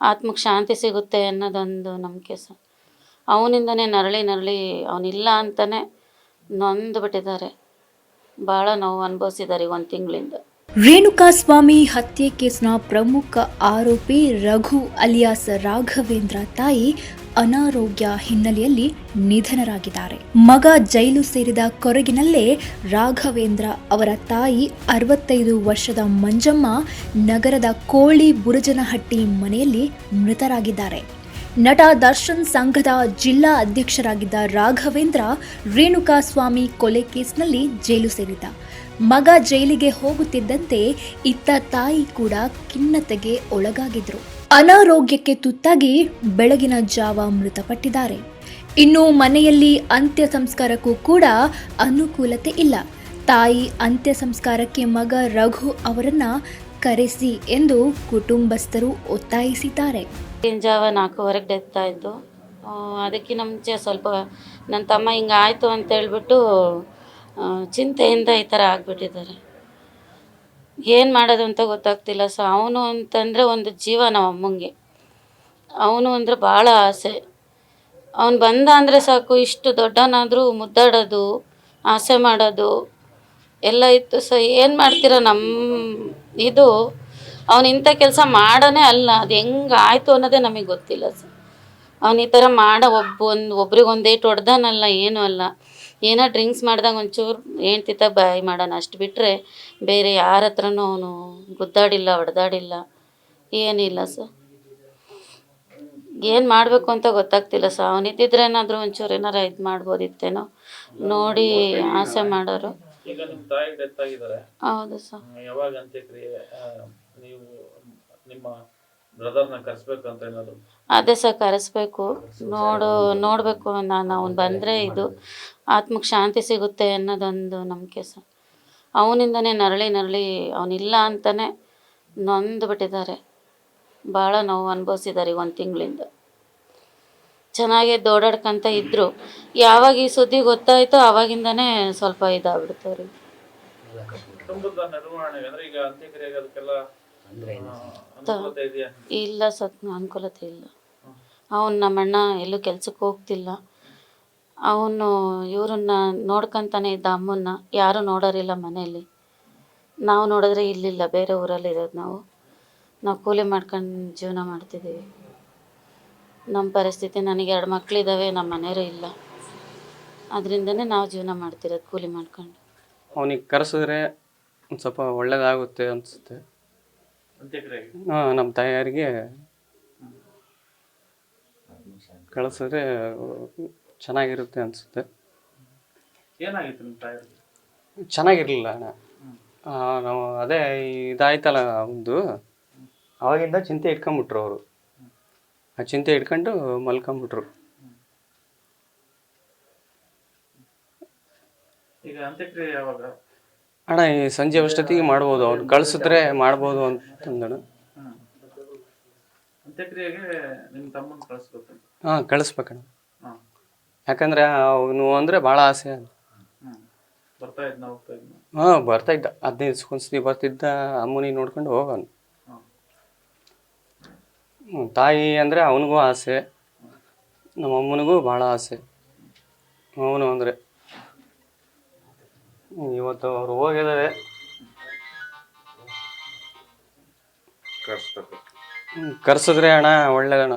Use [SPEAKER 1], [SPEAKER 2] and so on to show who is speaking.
[SPEAKER 1] ಆತ್ಮಕ್ಕೆ ಶಾಂತಿ ಸಿಗುತ್ತೆ ಅನ್ನೋದೊಂದು ನಂಬಿಕೆ ಸರ್. ಅವನಿಂದನೇ ನರಳಿ ನರಳಿ ಅವನಿಲ್ಲ ಅಂತಲೇ ನೊಂದು ಬಿಟ್ಟಿದ್ದಾರೆ ಭಾಳ ನೋವು ಅನುಭವಿಸಿದ್ದಾರೆ ಒಂದು ತಿಂಗಳಿಂದ.
[SPEAKER 2] ರೇಣುಕಾ ಸ್ವಾಮಿ ಹತ್ಯೆ ಕೇಸ್ನ ಪ್ರಮುಖ ಆರೋಪಿ ರಘು ಅಲಿಯಾಸ್ ರಾಘವೇಂದ್ರ ತಾಯಿ ಅನಾರೋಗ್ಯ ಹಿನ್ನೆಲೆಯಲ್ಲಿ ನಿಧನರಾಗಿದ್ದಾರೆ. ಮಗ ಜೈಲು ಸೇರಿದ ಕೊರಗಿನಲ್ಲೇ ರಾಘವೇಂದ್ರ ಅವರ ತಾಯಿ ಅರವತ್ತೈದು ವರ್ಷದ ಮಂಜಮ್ಮ ನಗರದ ಕೋಳಿ ಬುರುಜನಹಟ್ಟಿ ಮನೆಯಲ್ಲಿ ಮೃತರಾಗಿದ್ದಾರೆ. ನಟ ದರ್ಶನ್ ಸಂಘದ ಜಿಲ್ಲಾ ಅಧ್ಯಕ್ಷರಾಗಿದ್ದ ರಾಘವೇಂದ್ರ ರೇಣುಕಾಸ್ವಾಮಿ ಕೊಲೆ ಕೇಸ್ನಲ್ಲಿ ಜೈಲು ಸೇರಿದ್ದ. ಮಗ ಜೈಲಿಗೆ ಹೋಗುತ್ತಿದ್ದಂತೆ ಇತ್ತ ತಾಯಿ ಕೂಡ ಖಿನ್ನತೆಗೆ ಒಳಗಾಗಿದ್ರು. ಅನಾರೋಗ್ಯಕ್ಕೆ ತುತ್ತಾಗಿ ಬೆಳಗಿನ ಜಾವ ಮೃತಪಟ್ಟಿದ್ದಾರೆ. ಇನ್ನು ಮನೆಯಲ್ಲಿ ಅಂತ್ಯ ಸಂಸ್ಕಾರಕ್ಕೂ ಕೂಡ ಅನುಕೂಲತೆ ಇಲ್ಲ. ತಾಯಿ ಅಂತ್ಯ ಸಂಸ್ಕಾರಕ್ಕೆ ಮಗ ರಘು ಅವರನ್ನ ಕರೆಸಿ ಎಂದು ಕುಟುಂಬಸ್ಥರು ಒತ್ತಾಯಿಸಿದ್ದಾರೆ.
[SPEAKER 1] ಜಾವ ನಾಲ್ಕೂವರೆಗೆ ಡೆತ್ ಆಯಿತು. ಅದಕ್ಕಿಂತ ಮುಂಚೆ ಸ್ವಲ್ಪ ನನ್ನ ತಮ್ಮ ಹಿಂಗೆ ಅಂತ ಹೇಳ್ಬಿಟ್ಟು ಚಿಂತೆಯಿಂದ ಈ ಥರ ಆಗಿಬಿಟ್ಟಿದ್ದಾರೆ. ಏನು ಮಾಡೋದು ಅಂತ ಗೊತ್ತಾಗ್ತಿಲ್ಲ ಸೊ ಅವನು ಅಂತಂದರೆ ಒಂದು ಜೀವ ನಮ್ಮ ಅಮ್ಮಂಗೆ. ಅವನು ಅಂದರೆ ಭಾಳ ಆಸೆ. ಅವನು ಬಂದ ಅಂದರೆ ಸಾಕು, ಇಷ್ಟು ದೊಡ್ಡವನಾದರೂ ಮುದ್ದಾಡೋದು, ಆಸೆ ಮಾಡೋದು, ಎಲ್ಲ ಇತ್ತು ಸೊ ಏನು ಮಾಡ್ತೀರ ನಮ್ಮ ಇದು? ಅವನು ಇಂಥ ಕೆಲಸ ಮಾಡೋನೇ ಅಲ್ಲ. ಅದು ಹೆಂಗೆ ಆಯಿತು ಅನ್ನೋದೇ ನಮಗೆ ಗೊತ್ತಿಲ್ಲ ಸರ್. ಅವನು ಈ ಥರ ಮಾಡೋ, ಒಬ್ಬ ಒಂದು ಒಬ್ರಿಗೆ ಹೊಡೆದಾನಲ್ಲ ಏಟು ಹೊಡ್ದಾನಲ್ಲ, ಏನೂ ಅಲ್ಲ. ಏನೋ ಡ್ರಿಂಕ್ಸ್ ಮಾಡ್ದಂಗೆ ಒಂಚೂರು ಹೆಂಡ್ತಿತ ಬಾಯಿ ಮಾಡೋಣ ಅಷ್ಟು ಬಿಟ್ಟರೆ ಬೇರೆ ಯಾರ ಹತ್ರನೂ ಅವನು ಗುದ್ದಾಡಿಲ್ಲ ಹೊಡೆದಾಡಿಲ್ಲ. ಏನಿಲ್ಲ ಸರ್ ಏನು ಮಾಡಬೇಕು ಅಂತ ಗೊತ್ತಾಗ್ತಿಲ್ಲ ಸರ್ ಅವನಿದ್ದಿದ್ರೆ ಏನಾದರೂ ಒಂಚೂರು ಏನಾರು ಇದು ಮಾಡ್ಬೋದಿತ್ತೇನೋ. ನೋಡಿ ಆಸೆ ಮಾಡೋರು.
[SPEAKER 3] ಈಗ ನಿಮ್ಮ ತಾಯಿ ಡೆತ್ ಆಗಿದ್ದಾರೆ.
[SPEAKER 1] ಹೌದು ಸರ್
[SPEAKER 3] ಯಾವಾಗ ಅಂತ್ಯಕ್ರಿಯೆ ನೀವು ನಿಮ್ಮ ಬ್ರದರ್ನ ಏನಾದ್ರು?
[SPEAKER 1] ಅದೇ ಸರ್ ಕರೆಸ್ಬೇಕು. ನೋಡು ನೋಡಬೇಕು. ನಾನು ಅವ್ನು ಬಂದರೆ ಇದು ಆತ್ಮಕ್ಕೆ ಶಾಂತಿ ಸಿಗುತ್ತೆ ಅನ್ನೋದೊಂದು ನಂಬಿಕೆ ಸರ್. ಅವನಿಂದನೇ ನರಳಿ ನರಳಿ ಅವನಿಲ್ಲ ಅಂತಲೇ ನೊಂದು ಬಿಟ್ಟಿದ್ದಾರೆ ಭಾಳ ನೋವು ಅನುಭವಿಸಿದ್ದಾರೆ ಈ ಒಂದು ತಿಂಗಳಿಂದ. ಚೆನ್ನಾಗಿ ದೋಡಾಡ್ಕಂತ ಇದ್ದರು ಯಾವಾಗ ಈ ಸುದ್ದಿ ಗೊತ್ತಾಯಿತೋ ಆವಾಗಿಂದನೇ ಸ್ವಲ್ಪ ಇದಾಗ್ಬಿಡ್ತವ್ರಿ
[SPEAKER 3] ಕುಟುಂಬದ ನಿರ್ವಹಣೆಗೆ ಅಂದ್ರೆ ಈಗ ಅಂತ್ಯಕ್ರಿಯೆಗೆ ಅದಕ್ಕೆಲ್ಲ
[SPEAKER 1] ಇಲ್ಲ ಸತ್ ಅನುಕೂಲತೆ ಇಲ್ಲ. ಅವನು ನಮ್ಮಣ್ಣ ಎಲ್ಲೂ ಕೆಲ್ಸಕ್ಕೆ ಹೋಗ್ತಿಲ್ಲ. ಅವನು ಇವ್ರನ್ನ ನೋಡ್ಕೊಂತಾನೆ ಇದ್ದ ಅಮ್ಮನ್ನ ಯಾರೂ ನೋಡೋರಿಲ್ಲ ಮನೆಯಲ್ಲಿ. ನಾವು ನೋಡಿದ್ರೆ ಇಲ್ಲಿಲ್ಲ ಬೇರೆ ಊರಲ್ಲಿ ಇರೋದು ನಾವು. ನಾವು ಕೂಲಿ ಮಾಡ್ಕೊಂಡು ಜೀವನ ಮಾಡ್ತಿದ್ದೀವಿ. ನಮ್ಮ ಪರಿಸ್ಥಿತಿ ನನಗೆ ಎರಡು ಮಕ್ಕಳಿದ್ದಾವೆ ನಮ್ಮ ಮನೆಯವರು ಇಲ್ಲ. ಅದರಿಂದನೇ ನಾವು ಜೀವನ ಮಾಡ್ತಿರೋದು ಕೂಲಿ ಮಾಡ್ಕೊಂಡು.
[SPEAKER 4] ಅವನಿಗೆ ಕರೆಸಿದ್ರೆ ಒಂದು ಸ್ವಲ್ಪ ಒಳ್ಳೇದಾಗುತ್ತೆ ಅನಿಸುತ್ತೆ.
[SPEAKER 3] ಅಂತ್ಯಕ್ರಿಯೆಗೆ
[SPEAKER 4] ನಮ್ಮ ತಾಯಿಯರಿಗೆ ಕಳಿಸಿದ್ರೆ ಚೆನ್ನಾಗಿರುತ್ತೆ ಅನಿಸುತ್ತೆ.
[SPEAKER 3] ಏನಾಗಿತ್ತು ನಿಮ್ಮ
[SPEAKER 4] ಚೆನ್ನಾಗಿರಲಿಲ್ಲ ಅಣ್ಣ. ಆ, ನಾವು ಅದೇ ಇದಾಯ್ತಲ್ಲ ಒಂದು. ಅವಾಗಿಂದ ಚಿಂತೆ ಇಟ್ಕೊಂಬಿಟ್ರು ಅವರು. ಆ ಚಿಂತೆ ಇಟ್ಕೊಂಡು ಮಲ್ಕೊಂಬಿಟ್ರು
[SPEAKER 3] ಈಗ ಅಂತ್ಯಕ್ರಿಯೆ ಯಾವಾಗ?
[SPEAKER 4] ಅಣ್ಣ ಈ ಸಂಜೆ ಅಷ್ಟೊತ್ತಿಗೆ ಮಾಡ್ಬೋದು ಅವ್ನು ಕಳ್ಸಿದ್ರೆ ಮಾಡ್ಬೋದು
[SPEAKER 3] ಅಂತಂದಣ್ಣ
[SPEAKER 4] ಹಾಂ ಕಳಿಸ್ಬೇಕಣ್ಣ. ಯಾಕಂದ್ರೆ ಅವನು ಅಂದರೆ ಭಾಳ ಆಸೆ
[SPEAKER 3] ಇದ್ನ
[SPEAKER 4] ಹಾಂ ಬರ್ತಾ ಇದ್ದ. ಹದಿನೈದು ದಿವ್ಸಕ್ಕೊಂದ್ಸತಿ ಬರ್ತಿದ್ದ ಅಮ್ಮನಿ ನೋಡ್ಕೊಂಡು ಹೋಗೋನು ತಾಯಿ ಅಂದರೆ ಅವನಿಗೂ ಆಸೆ. ನಮ್ಮ ಅಮ್ಮನಿಗೂ ಭಾಳ ಆಸೆ. ಅವನು ಅಂದರೆ ಇವತ್ತು ಅವ್ರು ಹೋಗಿದ್ದಾರೆ. ಕರ್ಸಿದ್ರೆ ಅಣ್ಣ ಒಳ್ಳೆದಣ್ಣ.